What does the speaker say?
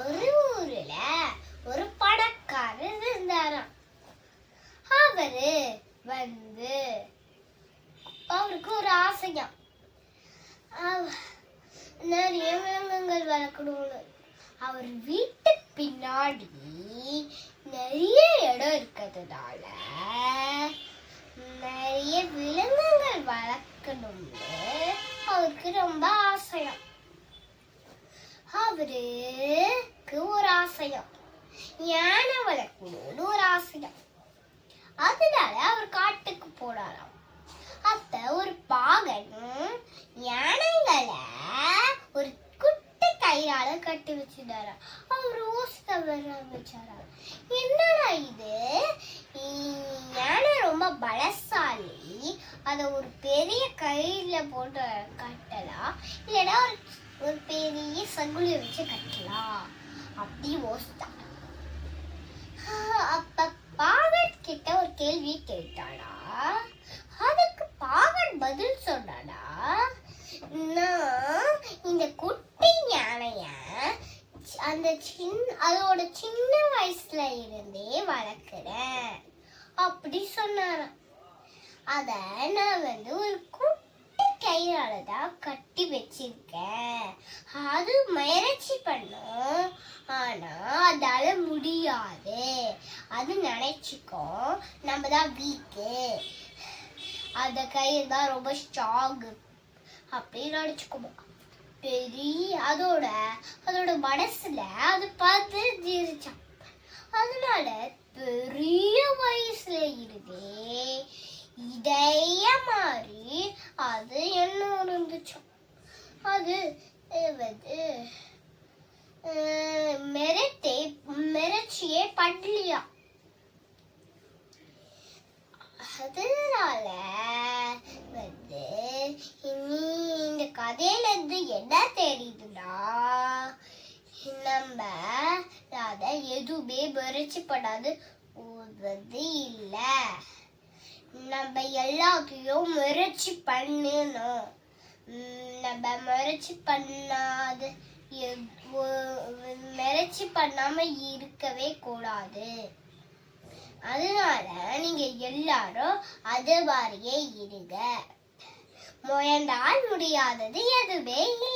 ஒரு ஊர்ல ஒரு பணக்காரர் இருந்தாராம். அவரு வந்து அவருக்கு ஒரு ஆசையா நிறைய விலங்குகள் வளர்க்கணும்னு. அவர் வீட்டு பின்னாடி நிறைய இடம் இருக்கிறதுனால நிறைய விலங்குகள் வளர்க்கணும்னு அவருக்கு ரொம்ப ஆசையம். அவருக்கு ஒரு ஆசையம் யானை வளர்க்கணும்னு ஒரு ஆசையம் அதனால அவர் காட்டுக்கு போனாராம். அப்ப ஒரு பாகன் யானைங்களை ஒரு குட்டி கயிறால கட்டி வச்சிருந்தாரா அவர் யோசிக்க வர என்னடா இது? யானை ரொம்ப பலசாலி. அதை ஒரு பெரிய கயிறில் போட்டு கட்டலாம். இல்லைன்னா ஒரு ஒரு பெரிய சங்குலியை வச்சு கட்டலாம் அப்படி யோசித்தான் அப்ப பாகன் கிட்ட ஒரு கேள்வி கேட்டாளா அதுக்கு பாகன் பதில் சொன்னானா? நான் இந்த குட்டி யானைய அந்த சின் அதோட சின்ன வயசுல இருந்தே வளர்க்குறேன். அப்படி சொன்னாராம். அதை நான் வந்து ஒரு குட்டி கயிறால தான் கட்டி வச்சிருக்கேன் அது முயற்சி பண்ணும். ஆனா அதால முடியாது. அது நினைச்சுக்கோ நம்ம தான் வீக்கு அந்த கயிறு தான் ரொம்ப ஸ்ட்ராங் அப்படின்னு நினைச்சுக்குமா பெரிய அதோட அதோட மனசுல அது பார்த்து ஜீரிச்சான் அதனால பெரிய வயசுல இருந்தே இடைய மாறி அது என்ன இருந்துச்சாம் அது வந்து அஹ், மிரட்டே மிரட்சியே அதனால வந்து இனி இந்த கதையில இருந்து என்ன தெரியுதுன்னா நம்ம அதை எதுவுமே மறைச்சிப்படாது வந்து இல்லை. நம்ம எல்லாத்தையும் முயற்சி பண்ணணும். உம், நம்ம முயற்சி பண்ணாது முயற்சி பண்ணாம இருக்கவே கூடாது. அதனால நீங்க எல்லாரும் அது மாதிரியே இருங்க. முயன்றால் முடியாதது எதுவே இல்லை